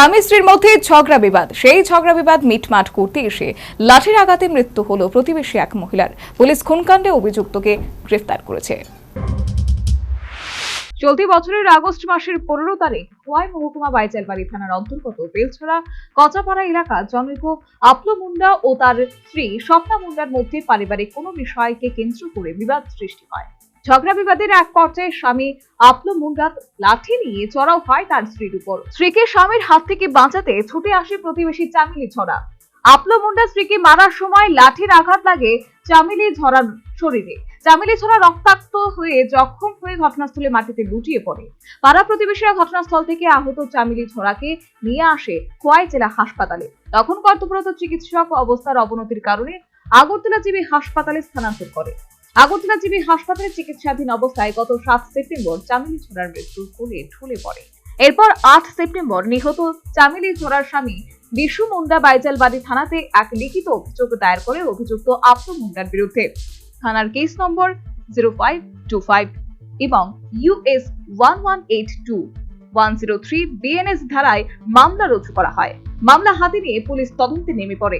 স্বামী স্ত্রীর মধ্যে ঝগড়া বিবাদ। সেই ঝগড়া বিবাদ মিটমাট করতে এসে লাঠির আঘাতে মৃত্যু হলো প্রতিবেশী এক মহিলার। পুলিশ খুনকাণ্ডে অভিযুক্তকে গ্রেফতার করেছে। চলতি বছরের আগস্ট মাসের পনেরো তারিখ খোয়াই মহকুমা বাইচালবাড়ি থানার অন্তর্গত বেলছড়া, কচাপাড়া এলাকা জনৈক আপলো মুন্ডা ও তার স্ত্রী স্বপ্না মুন্ডার মধ্যে পারিবারিক কোনো বিষয়কে কেন্দ্র করে বিবাদ সৃষ্টি হয়। ঝগড়া বিবাদের এক পর্যায়ে স্বামী আপলো মুন্ডা লাঠি নিয়ে চড়াও হয় তার স্ত্রীর উপর। স্ত্রীকে স্বামীর হাত থেকে বাঁচাতে ছুটে আসে প্রতিবেশী চামিলি ছড়া আপলো মুন্ডা স্ত্রীকে মারার সময় লাঠির আঘাত লাগে চামিলি ঝরার শরীরে। চামিলি ছড়া রক্তাক্ত হয়ে জখম হয়ে ঘটনাস্থলে মাটিতে লুটিয়ে পড়ে। পাড়া প্রতিবেশীরা ঘটনাস্থল থেকে আহত চামিলি ছড়াকে নিয়ে আসে খোয়াই জেলা হাসপাতালে। তখন কর্তব্যরত চিকিৎসক অবস্থার অবনতির কারণে আগরতলা জিবি হাসপাতালে স্থানান্তর করে। আগরতলা জিবি হাসপাতালে চিকিৎসাধীন অবস্থায় গত সাত সেপ্টেম্বর চামিলি ছড়ার মৃত্যু কোলে ঢলে পড়ে। এরপর আট সেপ্টেম্বর নিহত চামিলি ছড়ার স্বামী বিশু মুন্ডা বাইজালবাড়ি থানাতে এক লিখিত অভিযোগ দায়ের করে অভিযুক্ত আপ্ত মুন্ডার বিরুদ্ধে। থানার case number zero five two five এবং US one one eight two one zero three BNS ধারায় মামলা রুজু করা হয়। মামলা হাতে নিয়ে পুলিশ তদন্তে নেমে পড়ে।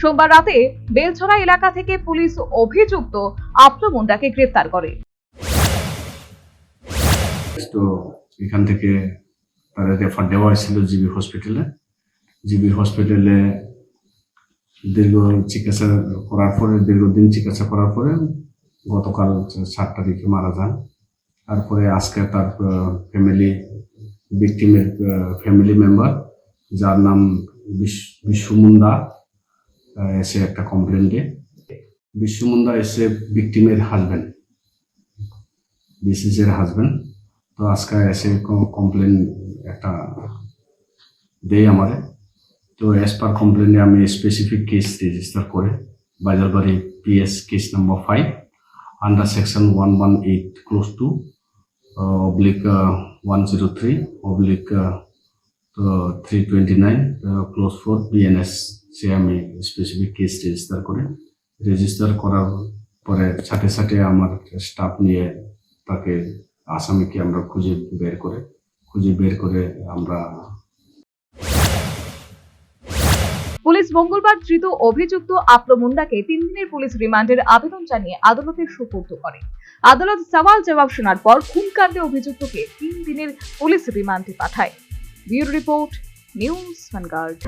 সোমবার রাতে বেলছড়া এলাকা থেকে পুলিশ অভিযুক্ত আপ্ত মুন্ডাকে গ্রেফতার করে। তো এখান থেকে তাদের রেফার দেওয়া হয়েছিল জিবি হসপিটালে। জিবি হসপিটালে দীর্ঘ চিকিৎসা করার পরে দীর্ঘদিন চিকিৎসা করার পরে গতকাল সাত তারিখে মারা যান। তারপরে আজকে তার ফ্যামিলি ভিকটিমের ফ্যামিলি মেম্বার যার নাম বিশ্ব আহ, এসে একটা কমপ্লেন দিয়ে। বিশ্বমুন্দা এসে ভিকটিমের হাজব্যান্ড ডিসিজের হাজব্যান্ড তো আজকে এসে কমপ্লেন একটা দেয় আমাদের। তো অ্যাজ পার কমপ্লেনে আমি স্পেসিফিক কেস রেজিস্টার করে, Bazarbari PS case number five under section one one eight close two oblique one zero three oblique three twenty nine close four BNS সে আমি স্পেসিফিক কেস রেজিস্টার করে। Register করার পরে সাথে সাথে আমার staff নিয়ে তাকে আসামিকে আমরা খুঁজে বের করে, খুঁজে বের করে আমরা পুলিশ মঙ্গলবার ধৃত অভিযুক্ত আপ্র মুন্ডাকে তিন দিনের পুলিশ রিমান্ডের আবেদন জানিয়ে আদালতে সুপর্দ করে। আদালত সওয়াল জবাব শোনার পর খুনকাণ্ডে অভিযুক্তকে তিন দিনের পুলিশ রিমান্ডে পাঠায়। Bureau report, news vanguard